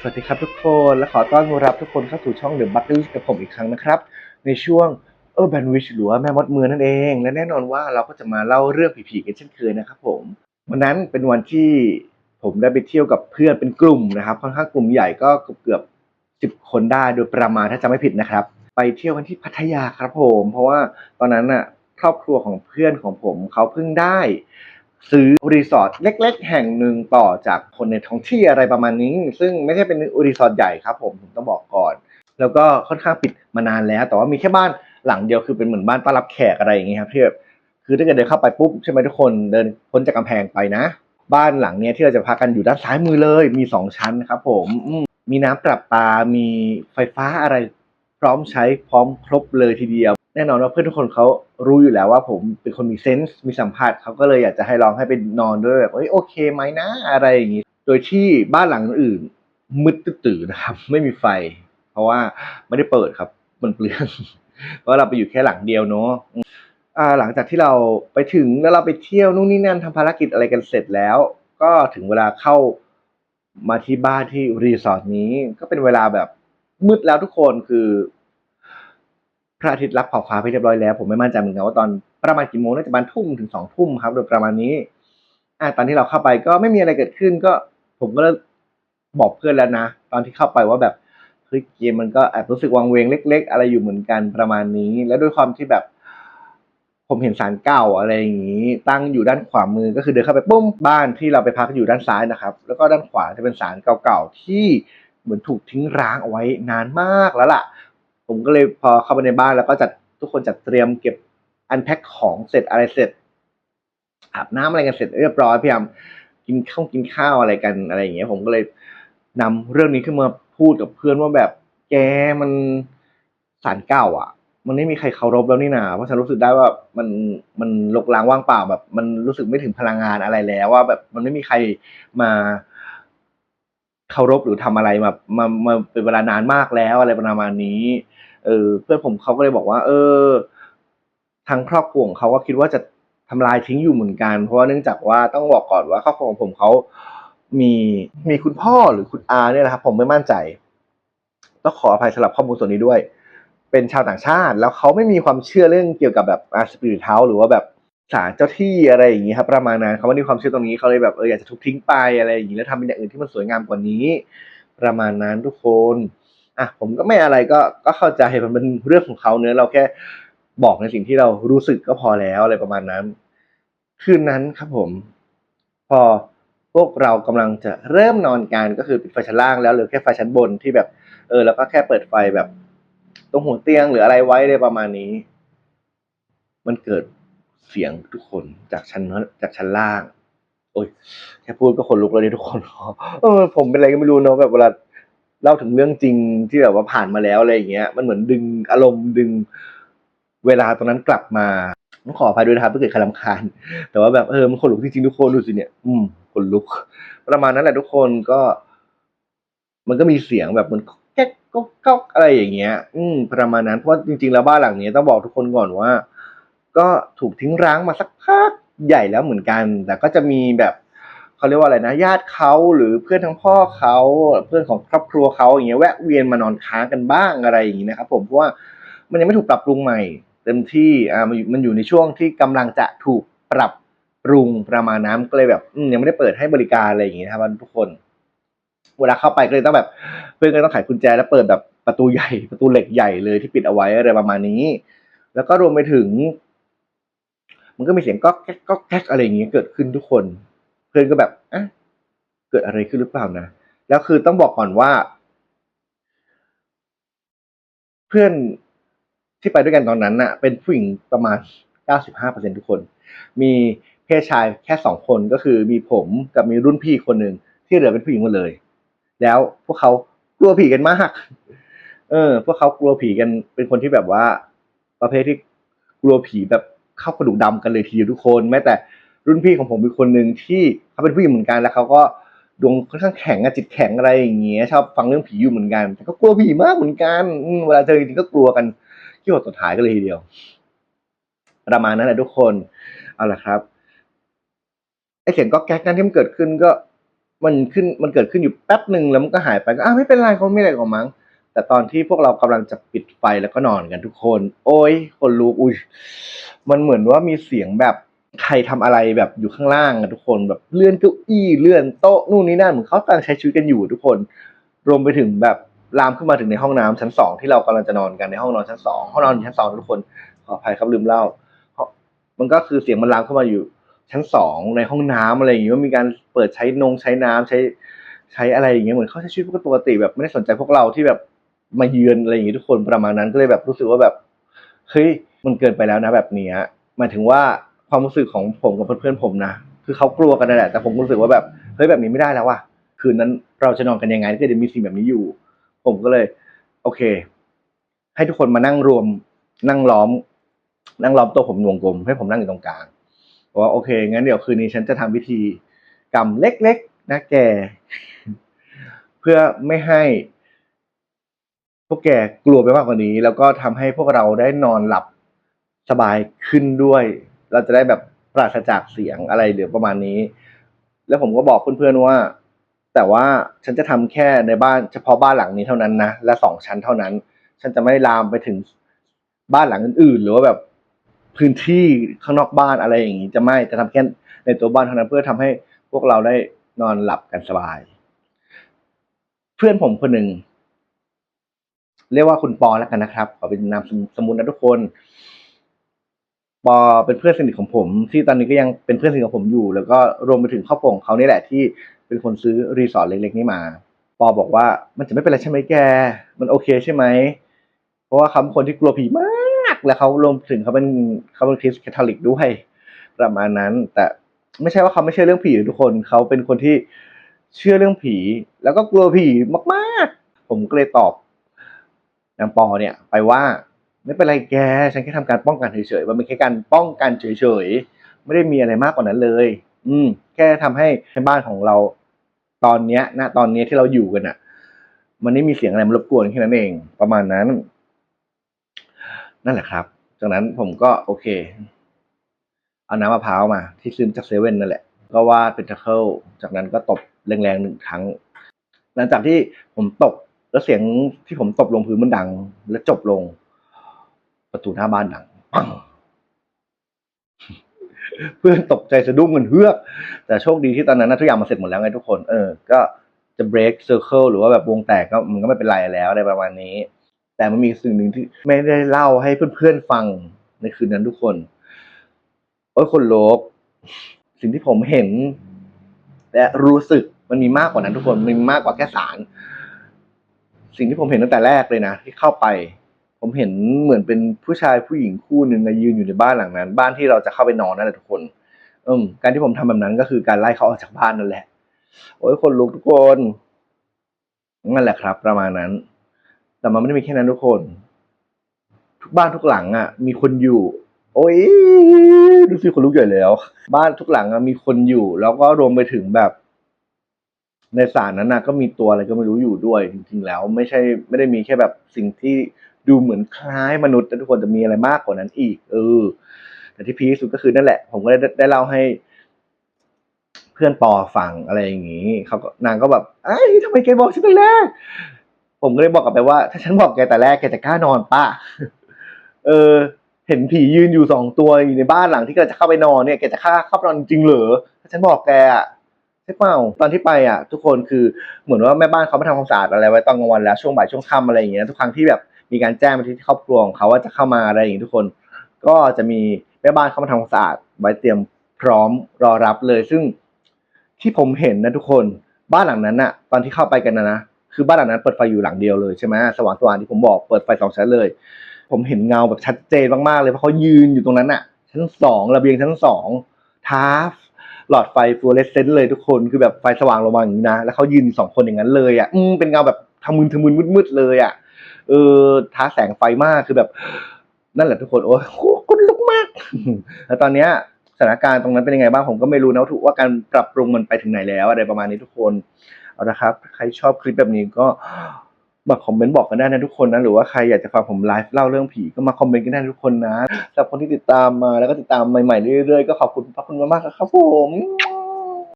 สวัสดีครับทุกคนและขอต้อนรับทุกคนเข้าสู่ช่อง The b u t t e r กับผมอีกครั้งนะครับ ในช่วง Urban Witch หรือว่าแม่มดเมืองนั่นเอง และแน่นอนว่าเราก็จะมาเล่าเรื่องผีๆกันเช่นเคยนะครับผม วันนั้นเป็นวันที่ผมได้ไปเที่ยวกับเพื่อนเป็นกลุ่มนะครับค่อนข้างกลุ่มใหญ่ก็เกือบสิบคนได้โดยประมาณถ้าจำไม่ผิดนะครับ ไปเที่ยวกันที่พัทยาครับผม เพราะว่าตอนนั้นน่ะครอบครัวของเพื่อนของผมเขาเพิ่งได้ ซื้อรีสอร์ทเล็ก ๆ แห่งหนึ่งต่อจากคนในท้องที่อะไรประมาณนี้ ซึ่งไม่ใช่เป็นรีสอร์ทใหญ่ครับผมผมต้องบอกก่อน แล้วก็ค่อนข้างปิดมานานแล้ว แต่ว่ามีแค่บ้านหลังเดียวคือเป็นเหมือนบ้านต้อนรับแขกอะไรอย่างเงี้ยครับที่แบบคือถ้าเกิดเดินเข้าไปปุ๊บใช่ไหมทุกคนเดินพ้นจากกำแพงไปนะ บ้านหลังเนี้ยที่เราจะพักกันอยู่ด้านซ้ายมือเลย มีสองชั้นครับผมมมีน้ำประปา มีไฟฟ้าอะไร พร้อมใช้พร้อมครบเลยทีเดียว แน่นอนว่าเพื่อนทุกคนเขารู้อยู่แล้วว่าผมเป็นคนมีเซนส์มีสัมผัสเขาก็เลยอยากจะให้ลองให้ไปนอนด้วยแบบเอ้ยโอเคไหมนะอะไรอย่างงี้ โดยที่บ้านหลังอื่นมืดตื่นนะครับ ไม่มีไฟ เพราะว่าไม่ได้เปิดครับ มันเปลืองเพราะเราไปอยู่แค่หลังเดียวเนาะอืมอ่าหลังจากที่เราไปถึงแล้วเราไปเที่ยวนู่นนี่นั่นทำภารกิจอะไรกันเสร็จแล้ว ก็ถึงเวลาเข้ามาที่บ้านที่รีสอร์ทนี้ ก็เป็นเวลาแบบมืดแล้วทุกคนคือ พระอาทิตย์รับขอบฟ้าไปเรียบร้อยแล้ว ผมไม่มั่นใจเหมือนกันว่าตอนประมาณกี่โมงน่าจะประมาณทุ่มถึงสองทุ่มครับ โดยประมาณนี้ อ่าตอนที่เราเข้าไปก็ไม่มีอะไรเกิดขึ้นก็ผมก็เลยบอกเพื่อนแล้วนะ ตอนที่เข้าไปว่าแบบเฮ้ยเกมมันก็แอบรู้สึกวังเวงเล็ก ๆ อะไรอยู่เหมือนกันประมาณนี้ แล้วด้วยความที่แบบ ผมเห็นสารเก่าอะไรอย่างนี้ ตั้งอยู่ด้านขวามือก็คือเดินเข้าไปปุ้มบ้านที่เราไปพักอยู่ด้านซ้ายนะครับ แล้วก็ด้านขวาจะเป็นสารเก่าๆที่เหมือนถูกทิ้งร้างเอาไว้นานมากแล้วล่ะ ผมก็เลยพอเข้าไปในบ้านแล้วก็จัดทุกคนจัดเตรียมเก็บอันแพ็คของเสร็จอะไรเสร็จอาบน้ำอะไรกันเสร็จเรียบร้อยพยายามกินข้าวกินข้าวอะไรกันอะไรอย่างเงี้ย ผมก็เลยนำเรื่องนี้ขึ้นมาพูดกับเพื่อนว่าแบบแกมันสารเก่า อะ มันไม่มีใครเคารพแล้วนี่นาเพราะฉันรู้สึกได้ว่ามันมันลกล้างว่างเปล่าแบบ มันรู้สึกไม่ถึงพลังงานอะไรแล้ว ว่าแบบมันไม่มีใครมาเคารพหรือทำอะไรมามามาเป็นเวลานานมากแล้วอะไรประมาณนี้ เออเพื่อนผมเขาก็เลยบอกว่า เออ ทางครอบครัวของเขาก็คิดว่าจะทำลายทิ้งอยู่เหมือนกัน เพราะว่าเนื่องจากว่าต้องบอกก่อนว่าครอบครัวของผมเขามีมีคุณพ่อหรือคุณอาเนี่ยนะครับ ผมไม่มั่นใจต้องขออภัยสำหรับข้อมูลส่วนนี้ด้วย เป็นชาวต่างชาติ แล้วเขาไม่มีความเชื่อเรื่องเกี่ยวกับแบบอาสปิริตเฮาหรือว่าแบบศาลเจ้าที่อะไรอย่างนี้ครับประมาณนั้นเขาไม่มีความเชื่อตรงนี้เขาเลยแบบเอออยากจะทุบทิ้งไปอะไรอย่างนี้แล้วทำเป็นอย่างอื่นที่มันสวยงามกว่านี้ ประมาณนั้นทุกคน อะผมก็ไม่อะไรก็ก็เข้าใจมันเป็นเรื่องของเขาเนื้อเราแค่บอกในสิ่งที่เรารู้สึกก็พอแล้วอะไรประมาณนั้น คืนนั้นครับผม พอพวกเรากำลังจะเริ่มนอนกันก็คือปิดไฟชั้นล่างแล้วหลือแค่ไฟชั้นบนที่แบบ เออ แล้วก็แค่เปิดไฟแบบ ตรงหัวเตียงหรืออะไรไว้เลยประมาณนี้ มันเกิดเสียงทุกคนจากชั้นจากชั้นล่าง โอ้ยแค่พูดก็ขนลุกแล้วนี่ทุกคนเออผมเป็นอะไรก็ไม่รู้เนาะแบบเวลา เล่าถึงเรื่องจริงที่แบบว่าผ่านมาแล้วอะไรอย่างเงี้ย มันเหมือนดึงอารมณ์ดึงเวลาตรงนั้นกลับมาต้องขออภัยด้วยนะครับถ้าเกิดใครรำคาญ แต่ว่าแบบเออมันขนลุกจริงๆทุกคนดูสิเนี่ย อืมขนลุก ประมาณนั้นแหละทุกคนก็ มันก็มีเสียงแบบมันแก๊กก๊อกอะไรอย่างเงี้ย อืม ประมาณนั้นเพราะจริงๆแล้วบ้านหลังนี้ต้องบอกทุกคนก่อนว่า ก็ถูกทิ้งร้างมาสักพักใหญ่แล้วเหมือนกัน แต่ก็จะมีแบบ เขาเรียกว่าอะไรนะญาติเขาหรือเพื่อนทั้งพ่อเขาเพื่อนของครอบครัวเขาอย่างเงี้ยแวะเวียนมานอนค้างกันบ้างอะไรอย่างงี้นะครับผมเพราะว่ามันยังไม่ถูกปรับปรุงใหม่ เต็มที่อ่ามันอยู่มันอยู่ในช่วงที่กำลังจะถูกปรับปรุงประมาณนั้นก็เลยแบบยังไม่ได้เปิดให้บริการอะไรอย่างงี้นะครับทุกคน เวลาเข้าไปก็เลยต้องแบบ เพื่อนก็ต้องไขกุญแจแล้วเปิดแบบประตูใหญ่ประตูเหล็กใหญ่เลยที่ปิดเอาไว้อะไรประมาณนี้ แล้วก็รวมไปถึง มันก็มีเสียงก๊อกแก๊กก๊อกแก๊กอะไรอย่างเงี้ยเกิดขึ้นทุกคน พื่อนก็แบบอะเกิดอะไรขึ้นหรือเปล่านะ แล้วคือต้องบอกก่อนว่า เพื่อนที่ไปด้วยกันตอนนั้นน่ะ เป็นผู้หญิงประมาณ 95%ทุกคน มีเพศชายแค่สองคนก็คือมีผมกับมีรุ่นพี่คนหนึ่งที่เหลือเป็นผู้หญิงหมดเลย แล้วพวกเขากลัวผีกันมาก เออ พวกเขากลัวผีกันเป็นคนที่แบบว่า ประเภทที่กลัวผีแบบเข้ากระดูกดำกันเลยทีเดียวทุกคน แม้แต่รุ่นพี่ของผมมีคนหนึ่งที่ เขาเป็นผู้หญิงเหมือนกันแล้วเขาก็ดวงค่อนข้างแข็งอะจิตแข็งอะไรอย่างเงี้ยชอบฟังเรื่องผีอยู่เหมือนกัน แต่ก็กลัวผีมากเหมือนกันเวลาเจอจริงก็กลัวกันที่หัวสุดท้ายกันเลยทีเดียว ประมาณนั้นแหละทุกคนเอาละครับไอเสียงก็แก๊กนั้นที่มันเกิดขึ้นก็มันขึ้นมันเกิดขึ้นอยู่แป๊บหนึ่งแล้วมันก็หายไปก็อะไม่เป็นไรเขาไม่อะไรของมั้งแต่ตอนที่พวกเรากำลังจะปิดไฟแล้วก็นอนกันทุกคน โอ้ยคนลุกอุ้ยมันเหมือนว่ามีเสียงแบบ ใครทำอะไรแบบอยู่ข้างล่างอะทุกคนแบบเลื่อนเก้าอี้เลื่อนโต๊ะนู่นนี่นั่นเหมือนเขากำลังใช้ชีวิตกันอยู่ทุกคน รวมไปถึงแบบลามขึ้นมาถึงในห้องน้ำชั้นสองที่เรากำลังจะนอนกันในห้องนอนชั้นสองห้องนอนอยู่ชั้นสองทุกคนขออภัยครับลืมเล่าเามันก็คือเสียงมันลามเข้ามาอยู่ชั้นสองในห้องน้ำอะไรอย่างงี้ว่ามีการเปิดใช้นงใช้น้ำใช้ใช้อะไรอย่างเงี้ยเหมือนเขาใช้ชีวิตปกติแบบไม่ได้สนใจพวกเราที่แบบมาเยือนอะไรอย่างงี้ทุกคนประมาณนั้นก็เลยแบบรู้สึกว่าแบบเฮ้ยมันเกินไปแล้วนะแบบเนี้ยหมายถึงว่า ความรู้สึกของผมกับเพื่อนๆผมนะคือเขากลัวกันนั่นแหละแต่ผมรู้สึกว่าแบบเฮ้ยแบบนี้ไม่ได้แล้วว่ะคืนนั้นเราจะนอนกันยังไงถ้าเกิดมีสิ่งแบบนี้อยู่ ผมก็เลย โอเค ให้ทุกคนมานั่งรวม นั่งล้อม นั่งล้อมตัวผมวงกลมให้ผมนั่งอยู่ตรงกลางบอกว่าโอเคงั้นเดี๋ยวคืนนี้ฉันจะทำพิธีกรรมเล็กๆนะแก เพื่อไม่ให้ พวกแกกลัวไปมากกว่านี้ แล้วก็ทำให้พวกเราได้นอนหลับสบายขึ้นด้วย เราจะได้แบบปราศจากเสียงอะไรหรือประมาณนี้ แล้วผมก็บอกเพื่อนๆว่า แต่ว่าฉันจะทำแค่ในบ้านเฉพาะบ้านหลังนี้เท่านั้นนะและสองชั้นเท่านั้น ฉันจะไม่ลามไปถึงบ้านหลังอื่นๆ หรือว่าแบบพื้นที่ข้างนอกบ้านอะไรอย่างนี้จะไม่จะทำแค่ในตัวบ้านเท่านั้นเพื่อทำให้พวกเราได้นอนหลับกันสบาย เพื่อนผมคนหนึ่งเรียกว่าคุณปอแล้วกันนะครับขอเป็นนามสมมุตินะทุกคน ปอเป็นเพื่อนสนิทของผม ที่ตอนนี้ก็ยังเป็นเพื่อนสนิทของผมอยู่ แล้วก็รวมไปถึงครอบครัวของเขานี่แหละที่เป็นคนซื้อรีสอร์ทเล็กๆนี้มา ปอบอกว่ามันจะไม่เป็นไรใช่ไหมแก มันโอเคใช่ไหม เพราะว่าเขาเป็นคนที่กลัวผีมาก และเขารวมถึงเขาเป็นเขาเป็นคริสต์แคทอลิกด้วยประมาณนั้น แต่ไม่ใช่ว่าเขาไม่เชื่อเรื่องผีทุกคนเขาเป็นคนที่เชื่อเรื่องผี แล้วก็กลัวผีมาก ๆ ผมก็เลยตอบนางปอเนี่ย ไปว่า ไม่เป็นไรแก ฉันแค่ทำการป้องกันเฉยๆ มันเป็นแค่การป้องกันเฉยๆ ไม่ได้มีอะไรมากกว่านั้นเลย อืม แค่ทำให้ในบ้านของเราตอนเนี้ยณตอนเนี้ยที่เราอยู่กันอะ มันไม่มีเสียงอะไรมารบกวนแค่นั้นเอง ประมาณนั้น นั่นแหละครับ จากนั้นผมก็โอเค เอาน้ำมะพร้าวมา ที่ซื้อจากเซเว่นนั่นแหละ ก็วาดเป็นตะเคิลจากนั้นก็ตบแรงๆหนึ่งครั้ง หลังจากที่ผมตบแล้วเสียงที่ผมตบลงพื้นมันดัง และจบลง ประตูหน้าบ้านดังปังเพื่อนตกใจสะดุ้งกันเฮือก แต่โชคดีที่ตอนนั้นนะทุกอย่างมาเสร็จหมดแล้วไงทุกคน เออ ก็จะ break circle หรือว่าแบบวงแตกก็มันก็ไม่เป็นไรแล้วอะไรประมาณนี้ แต่มันมีสิ่งหนึ่งที่ไม่ได้เล่าให้เพื่อนๆฟังในคืนนั้นทุกคน โอ้ยคนโลก สิ่งที่ผมเห็น และรู้สึกมันมีมากกว่านั้นทุกคน มันมีมากกว่าแค่สาร สิ่งที่ผมเห็นตั้งแต่แรกเลยนะที่เข้าไป ผมเห็นเหมือนเป็นผู้ชายผู้หญิงคู่หนึ่งยืนอยู่ในบ้านหลังนั้น บ้านที่เราจะเข้าไปนอนนั่นแหละทุกคนอืมการที่ผมทำแบบนั้นก็คือการไล่เขาออกจากบ้านนั่นแหละ โอ้ยคนลุกทุกคนนั่นแหละครับ ประมาณนั้น แต่มันไม่ได้มีแค่นั้นทุกคน ทุกบ้านทุกหลังอะ มีคนอยู่ โอ้ยดูสิคนลุกใหญ่แล้ว บ้านทุกหลังอะมีคนอยู่ แล้วก็รวมไปถึงแบบ ในสารนั้นนะก็มีตัวอะไรก็ไม่รู้อยู่ด้วย จริง ๆ แล้ว ไม่ใช่ ไม่ได้มีแค่แบบสิ่งที่ ดูเหมือนคล้ายมนุษย์แต่ทุกคนจะมีอะไรมากกว่านั้นอีก เออ แต่ที่พีคที่สุดก็คือนั่นแหละ ผมก็ได้ได้เล่าให้เพื่อนปอฟังอะไรอย่างงี้เขาก็นางก็แบบไอ้ยทำไมแกบอกฉันแต่แรก ผมก็เลยบอกกลับไปว่า ถ้าฉันบอกแกแต่แรกแกจะกล้านอนป่ะเออ เห็นผียืนอยู่สองตัวอยู่ในบ้านหลังที่กำลังจะเข้าไปนอนเนี่ยแกจะเข้าเข้าไปนอนจริงเหรอถ้าฉันบอกแกอะใช่เปล่าตอนที่ไปอะ ทุกคนคือเหมือนว่าแม่บ้านเขามาทำความสะอาดอะไรไว้ตอนกลางวันแล้วช่วงบ่ายช่วงค่ำอะไรอย่างเงี้ยทุกครั้งที่แบบ มีการแจ้งไปที่ครอบครัวของเขาว่าจะเข้ามาอะไรอย่างงี้ทุกคน ก็จะมีแม่บ้านเข้ามาทำความสะอาดไว้เตรียมพร้อมรอรับเลย ซึ่งที่ผมเห็นนะทุกคนบ้านหลังนั้นน่ะ ตอนที่เข้าไปกันนะนะคือบ้านหลังนั้นเปิดไฟอยู่หลังเดียวเลยใช่ไหมสว่างสว่างที่ผมบอกเปิดไฟสองชั้นเลย ผมเห็นเงาแบบชัดเจนมากๆเลยเพราะเขายืนอยู่ตรงนั้นน่ะ ชั้นสองระเบียงชั้นสองท้าหลอดไฟฟลูออเรสเซนต์เลยทุกคนคือแบบไฟสว่างลงมาอย่างนี้นะแล้วเขายืนสองคนอย่างนั้นเลยอะอืมเป็นเงาแบบทำมึนทะมึนมืดๆเลยอะ เออท้าแสงไฟมากคือแบบ นั่นแหละทุกคนโอ้ยโคตรลุกมาก แล้วตอนเนี้ยสถานการณ์ตรงนั้นเป็นยังไงบ้างผมก็ไม่รู้นะถูกว่าการปรับปรุงมันไปถึงไหนแล้วอะไรประมาณนี้ทุกคนเอาละครับ ใครชอบคลิปแบบนี้ก็มาคอมเมนต์บอกกันได้นะทุกคนนะหรือว่าใครอยากจะฟังผมไลฟ์เล่าเรื่องผีก็มาคอมเมนต์กันได้ทุกคนนะสำหรับคนที่ติดตามมาแล้วก็ติดตามใหม่ๆเรื่อยๆก็ขอบคุณพระคุณมากๆครับผม